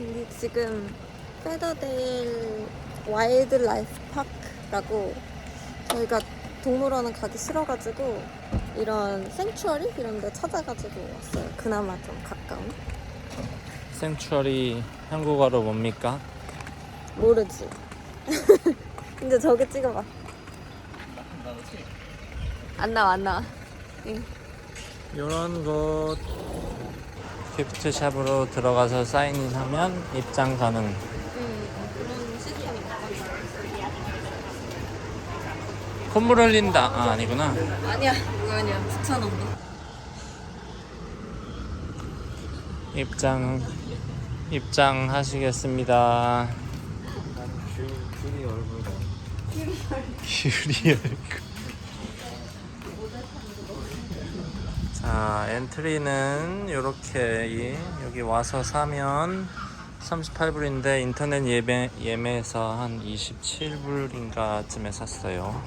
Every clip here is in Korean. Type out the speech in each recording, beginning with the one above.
여기 지금 페더데일 와일드 라이프 파크라고 저희가 동물원은 가기 싫어가지고 이런 생추어리 이런 데 찾아가지고 왔어요. 그나마 좀 가까운. 생추어리 한국어로 뭡니까? 모르지. 근데 저기 찍어봐. 안 나와 안 나와. 이런 곳 기프트샵으로 들어가서 사인하면 입장 가능. 콧물 흘린다. 아 아니구나. 아니야 그거 아니야 붙여놓은 거. 입장 입장하시겠습니다. 귤이 얼굴 귤이 얼굴. 자 엔트리는 이렇게 여기 와서 사면 38불인데 인터넷 예매 예매에서 한 27불인가 쯤에 샀어요.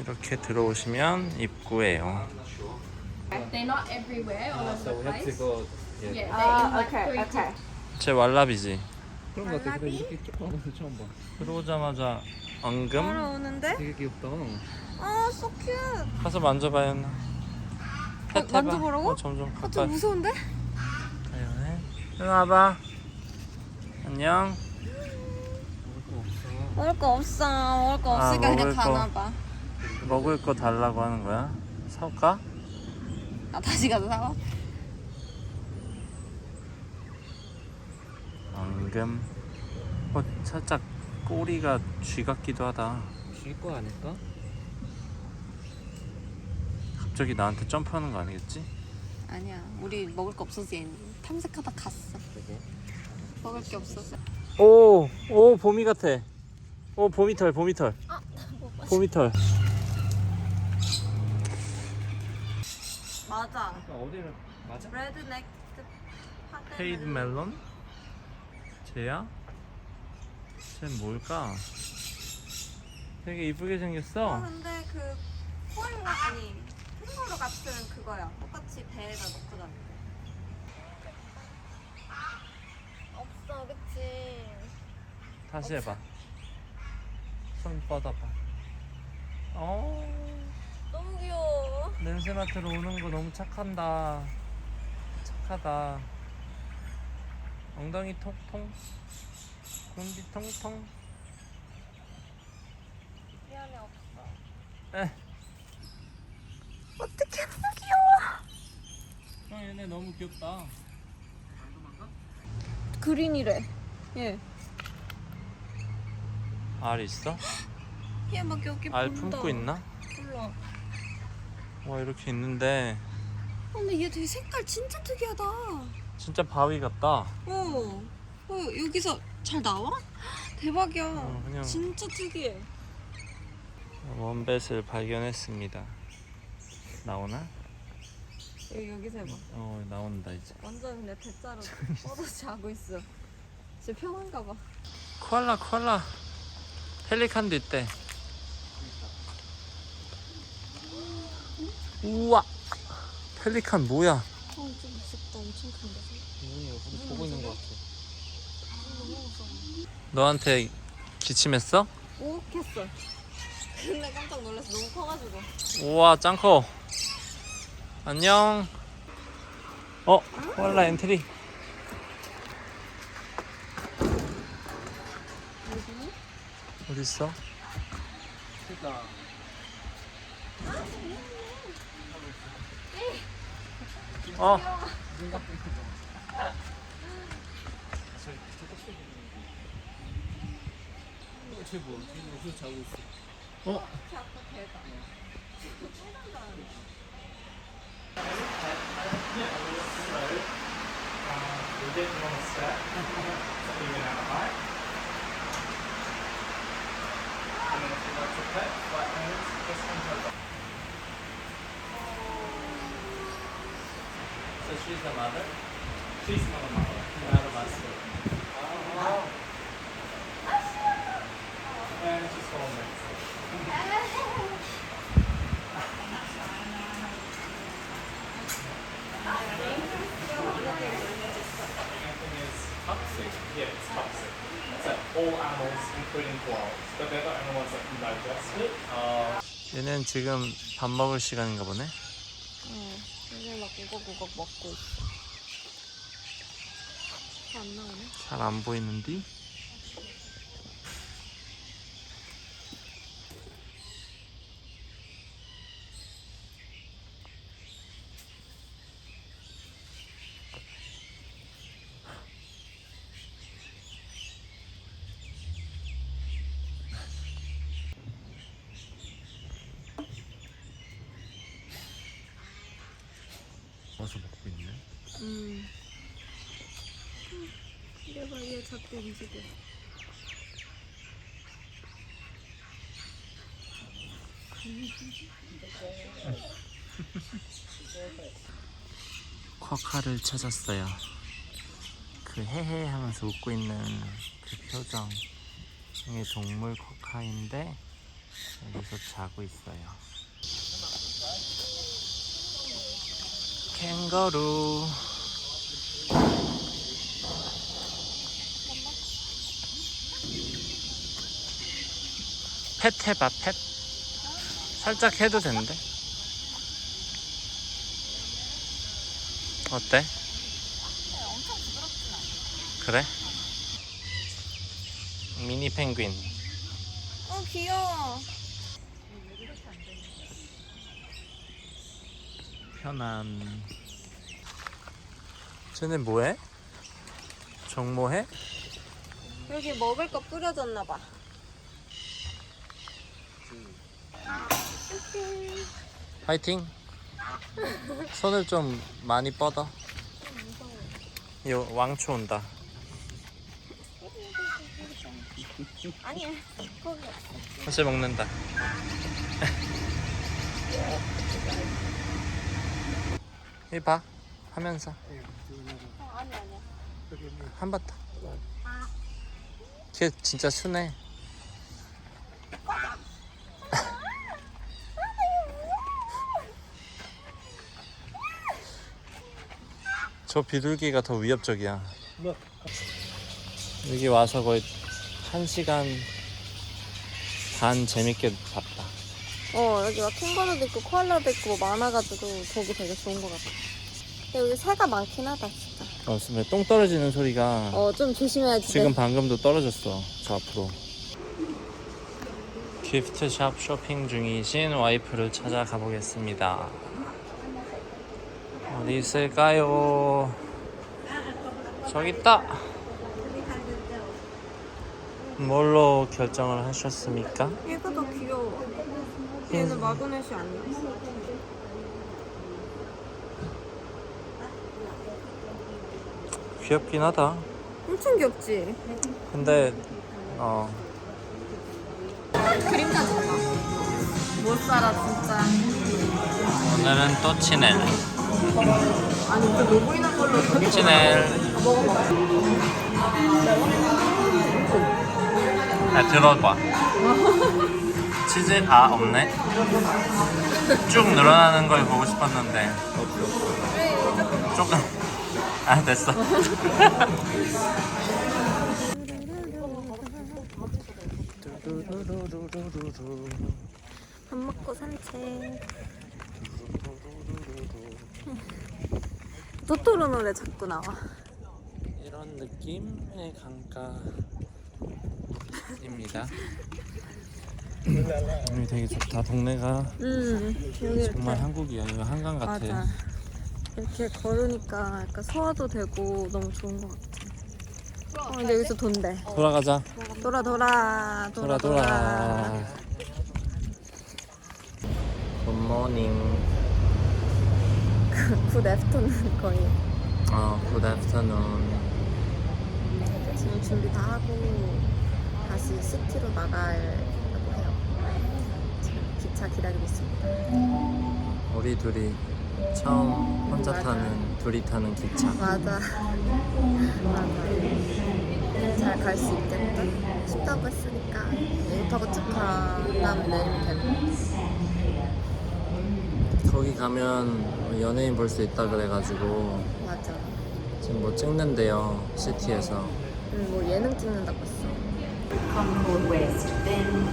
이렇게 들어오시면 입구예요. They're not everywhere all over So the we have to place. go yeah. They're in like okay, three okay. 제 왈라비지. 그런 거 같아 이렇게 처음 봐 들어오자마자 엉금 오는데? 되게 귀엽다 아, so cute. 가서 만져봐요. 펫 해봐. 만져보라고? 어, 점점 아, 가까이. 좀 무서운데? 가요. 일로 와봐. 안녕. 먹을 거 없어. 먹을 거 아, 없으니까 그냥 먹을 거. 가나 봐. 먹을 거 달라고 하는 거야? 사올까? 아, 다시 가서 사와. 엉금. 어, 살짝 꼬리가 쥐 같기도 하다. 쉴거 아닐까? 갑자기 나한테 점프하는 거 아니겠지? 아니야. 우리 먹을 거 없어서 얘 탐색하다 갔어. 먹을 게 없어서. 오, 오, 봄이 같아. 오, 봄이털, 봄이털. 봄이털. 맞아. 그러니까 어디를 맞아? 레드넥 페이드 멜론? 쟤야? 쟤 뭘까? 되게 이쁘게 어, 생겼어. 근데 그 코알라 아니 캥거루 같은 그거야. 똑같이 배에다 넣고 다니. 없어, 그치? 다시 해봐. 손 뻗어봐. 어, 너무 귀여워. 냄새 맡으러 오는 거 너무 착한다. 착하다. 엉덩이 통통. 군디 통통. 미안해 없어. 에. 어떻게 너무 귀여워. 형 얘네 너무 귀엽다. 그린이래. 예. 알 있어? 얘막 여기 알 본다. 품고 있나? 몰라. 와 이렇게 있는데 어, 근데 얘 되게 색깔 진짜 특이하다. 진짜 바위 같다. 어. 어 여기서 잘 나와? 대박이야. 어, 그냥- 진짜 특이해. 원뱃을 발견했습니다. 나오나? 여기 여기서 해봐. 어 나온다 이제. 완전 내 대자로 뻗어 자고 있어. 진짜 편한가 봐. 코알라 코알라. 펠리칸도 있대. 우와. 펠리칸 뭐야? 어, 좀 무섭다. 엄청 큰데. 눈이 여기 보고 있는 거 같아 너무 무서워. 너한테 기침했어? 오겠어. 근데 깜짝 놀라서 너무 커가지고. 우와 짱커. 안녕. 어 코알라 엔트리. 어디 있어? 그러니까 어. 쟤 뭐야? 쟤 여기서 자고 있어 어? So she's the mother? She's not a mother. 얘는 지금 밥 먹을 시간인가 보네. 응. 이제 막 우걱우걱 먹고 있어. 안 나오네. 잘 안 보이는 데? 어서 먹고 있네. 음. 봐, 얘 자꾸 움직여. 쿼카를 찾았어요. 그 헤헤 하면서 웃고 있는 그 표정. 이게 동물 쿼카인데 여기서 자고 있어요. 캥거루. 펫 해봐 펫. 살짝 해도 되는데. 어때? 그래? 미니 펭귄 어, 귀여워. 편안 쟤네 뭐해? 정모해? 여기 먹을 거 뿌려졌나봐. 파이팅 손을 좀 많이 뻗어 요 왕초 온다 아니야. 거기. 사실 먹는다 이봐 하면서 더. 걔 진짜 순해. 저 비둘기가 더 위협적이야. 여기 와서 거의 한 시간 반 재밌게 봤다. 어, 여기 막 캥거루도 있고 코알라도 있고 뭐 많아가지고 보기 되게 좋은 것 같아. 근데 여기 새가 많긴 하다, 진짜. 어, 지금 똥 떨어지는 소리가 어, 좀 조심해야지. 지금 방금도 떨어졌어. 저 앞으로. 기프트샵 쇼핑 중이신 와이프를 찾아 가 보겠습니다. 어디 있을까요? 저기 있다. 뭘로 결정을 하셨습니까? 얘가 더 귀여워. 얘는 마그넷이 아니야. 귀엽긴 하다. 엄청 귀엽지? 근데 어 그림자 좋다. 못 살아, 진짜. 오늘은 또 치넬. 아니, 그 노보이는 걸로 치넬. 먹어봐. 아 들어봐. 치즈 아 없네. 쭉 늘어나는 걸 보고 싶었는데 조금 아 됐어. 밥 먹고 산책. 토토로 노래 자꾸 나와. 이런 느낌의 강가입니다. 여기 되게 좋다. 동네가 음, 여기 정말 이렇게. 한국이야. 이거 한강 같아. 맞아. 이렇게 걸으니까 약간 소화도 되고 너무 좋은 것 같아. 어, 근데 여기서 돈대. 돌아가자. 돌아, 돌아, 돌아 돌아. 굿모닝. 굿 애프터는 거의. 어, 굿 애프터눈. 지금 준비 다 하고 다시 시티로. 지금 기차 기다리고 있습니다. 우리 둘이 처음 혼자 맞아. 타는 둘이 타는 기차. 맞아. 맞아. 잘 갈 수 있겠다. 쉽다고 했으니까 이거 타고 쭉 가면 내리면 되는 거기 가면 연예인 볼 수 있다 그래가지고 맞아. 지금 뭐 찍는데요 시티에서 음, 뭐 예능 찍는다고 했어. Concord West, then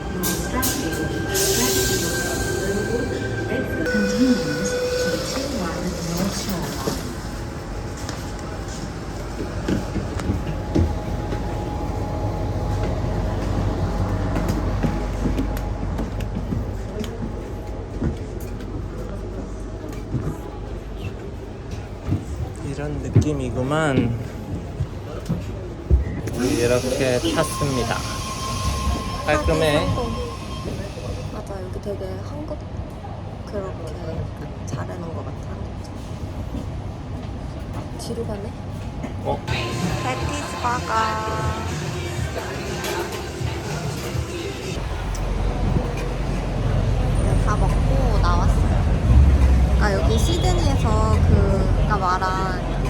느낌이구만. 이렇게 탔습니다. 깔끔해. 맞아 여기 되게 한국 그렇게 잘해놓은 것 같아. 뒤로 가네. 어? 패티스 바가. 다 먹고 나왔어요. 아 여기 시드니에서 그가 말한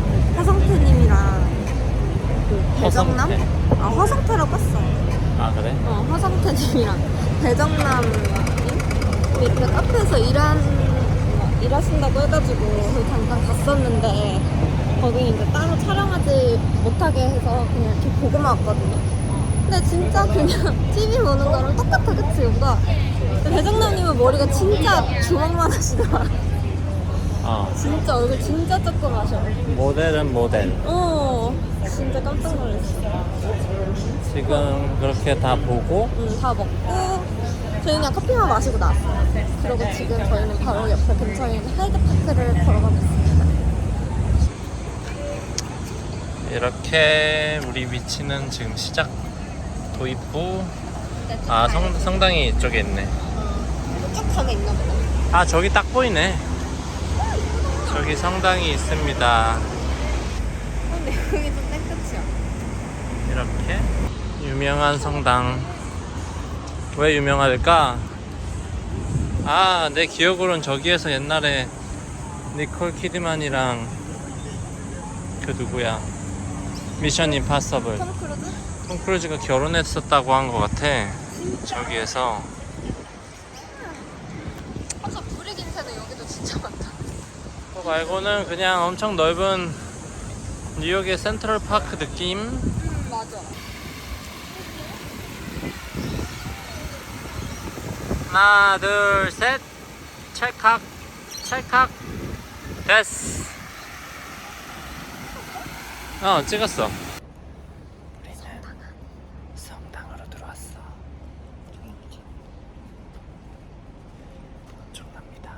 허성태님이랑 그 배정남? 허성태. 아 허성태라고 했어. 아 그래? 어, 허성태님이랑 배정남님 이렇게 카페에서 일한 일하신다고 해가지고 거기 잠깐 갔었는데 거기 이제 따로 촬영하지 못하게 해서 그냥 이렇게 보고만 왔거든요. 근데 진짜 그냥 TV 보는 거랑 똑같아, 그치? 뭔가 배정남님은 머리가 진짜 주먹만 하시더라. 어. 진짜 얼굴 진짜 조그마셔. 모델은 모델. 어, 진짜 깜짝 놀랐어. 지금 그렇게 다 보고 음, 다 먹고 저희 그냥 커피만 마시고 나왔어요. 그리고 지금 저희는 바로 옆에 근처에 있는 하이드파크를 걸어가고 있습니다. 이렇게 우리 위치는 지금 시작 도입부 아 성, 성당이 이쪽에 있네 쭉 가면 있나 보다. 아 저기 딱 보이네 저기 성당이 있습니다 근데 여기 좀 땡끝이야. 이렇게 유명한 성당 왜 유명할까? 아 내 기억으로는 저기에서 옛날에 니콜 키드만이랑 그 누구야 미션 임파서블 톰 크루즈? 톰 크루즈가 결혼했었다고 한 것 같아 저기에서 아까 브릭 인쇄는 여기도 진짜 많다. 그거 말고는 그냥 엄청 넓은 뉴욕의 센트럴 파크 느낌? 음, 맞아. 하나 둘 셋. 찰칵 찰칵. 됐어. 어 찍었어 우리는 성당으로 들어왔어 엄청납니다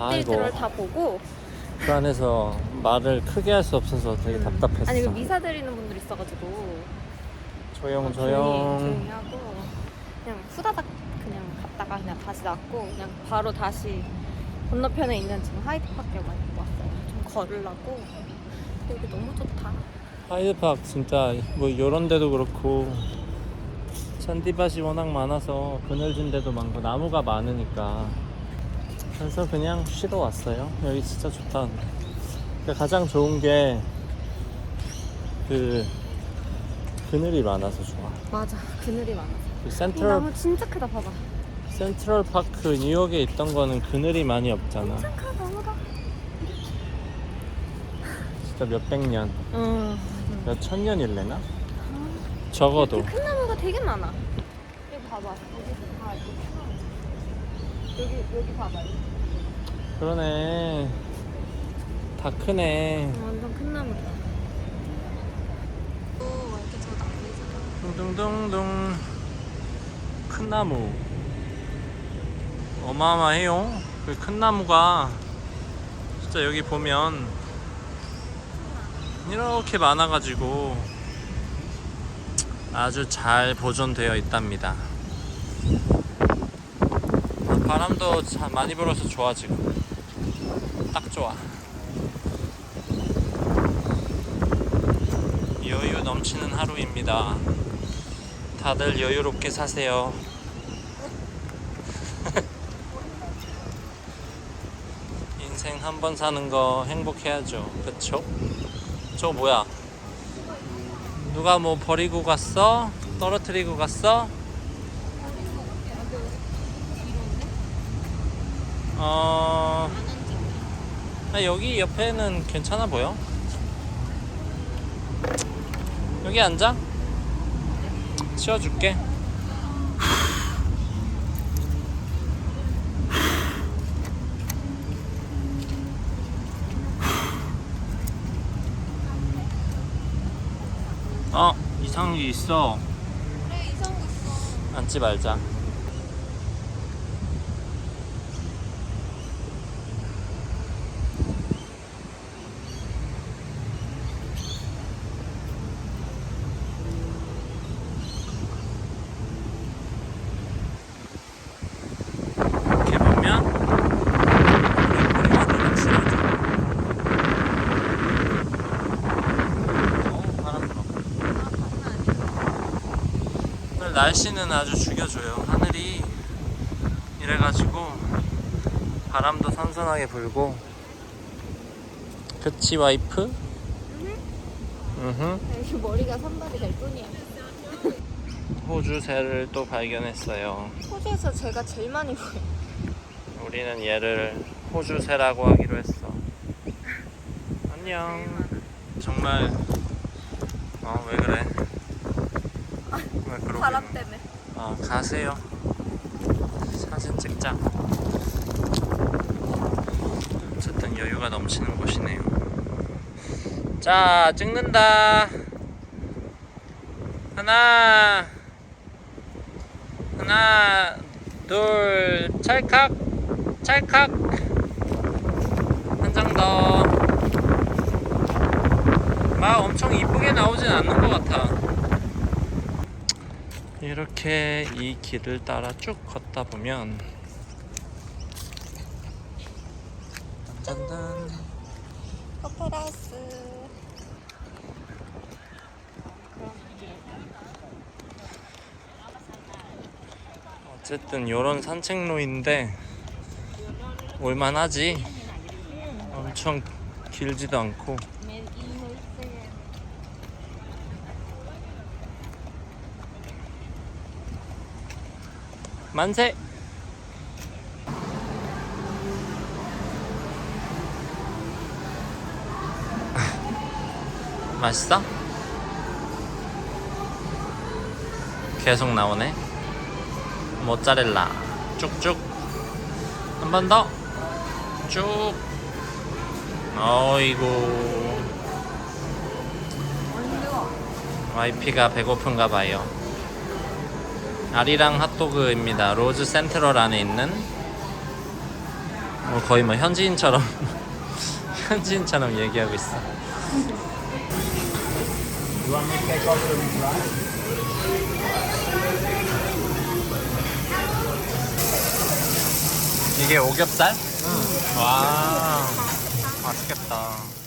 아이고. 다 보고 그 안에서 말을 크게 할 수 없어서 되게 답답했어 아니 그 미사 드리는 분들 있어가지고 조용 조용히, 조용 조용히 하고 그냥 후다닥 그냥 갔다가 그냥 다시 나왔고 그냥 바로 다시 건너편에 있는 지금 하이드파크에 많이 왔어요. 좀 걸으려고 여기 너무 좋다. 하이드파크 진짜 뭐 요런 데도 그렇고 잔디밭이 워낙 많아서 그늘진 데도 많고 나무가 많으니까 그래서 그냥 쉬러 왔어요 여기 진짜 좋다 가장 좋은 게 그 그늘이 많아서 좋아 맞아 그늘이 많아서. 그이 센트럴 나무 진짜 크다 봐봐. 센트럴 파크 뉴욕에 있던 거는 그늘이 많이 없잖아 진짜 크다 나무가. 진짜 몇백 년, 응. 몇 천 년일래나? 적어도 큰 나무가 되게 많아. 여기 봐봐. 여기 여기 봐봐. 그러네 다 크네 완전 큰 나무다. 오, 이렇게 저 나무잖아. 둥둥둥둥 큰 나무 어마어마해요 그 큰 나무가 진짜 여기 보면 이렇게 많아가지고 아주 잘 보존되어 있답니다 아, 바람도 참 많이 불어서 좋아 지금 딱 좋아 여유 넘치는 하루입니다 다들 여유롭게 사세요. 인생 한 번 사는 거 행복해야죠. 그쵸? 저 뭐야? 누가 뭐 버리고 갔어? 떨어뜨리고 갔어? 어 아, 여기 옆에는 괜찮아 보여. 여기 앉아. 치워줄게. 어 이상한 게 있어. 그래 이상한 거 있어. 앉지 말자. 이렇게 보면 우리 머리가 확실하죠. 어, 바람 불어. 오늘 날씨는 아주 죽여줘요. 하늘이 이래가지고 바람도 선선하게 불고. 그치 와이프? 으흠. 여기 머리가 산발이 될 뿐이야. 호주 새를 또 발견했어요. 호주에서 제가 제일 많이 보여. 우리는 얘를 호주 새라고 하기로 했어. 안녕. 정말 어 왜 그래? 왜 그러고? 바람 때문에. 아 가세요. 사진 찍자. 어쨌든 여유가 넘치는 곳이네요. 자 찍는다. 하나, 하나, 둘, 찰칵, 찰칵. 한 장 더. 막 엄청 이쁘게 나오진 않는 것 같아. 이렇게 이 길을 따라 쭉 걷다 보면 짠짠. 커플하우스. 어쨌든 요런 산책로인데 올만하지? 엄청 길지도 않고 만세. 맛있어? 계속 나오네. 모짜렐라. 쭉쭉. 한 번 더. 쭉. 어이구. 와이피가 배고픈가 봐요 아리랑 핫도그입니다. 로즈 센트럴 안에 있는 어, 거의 뭐 현지인처럼 현지인처럼 얘기하고 있어. 이게 오겹살? 와 맛있겠다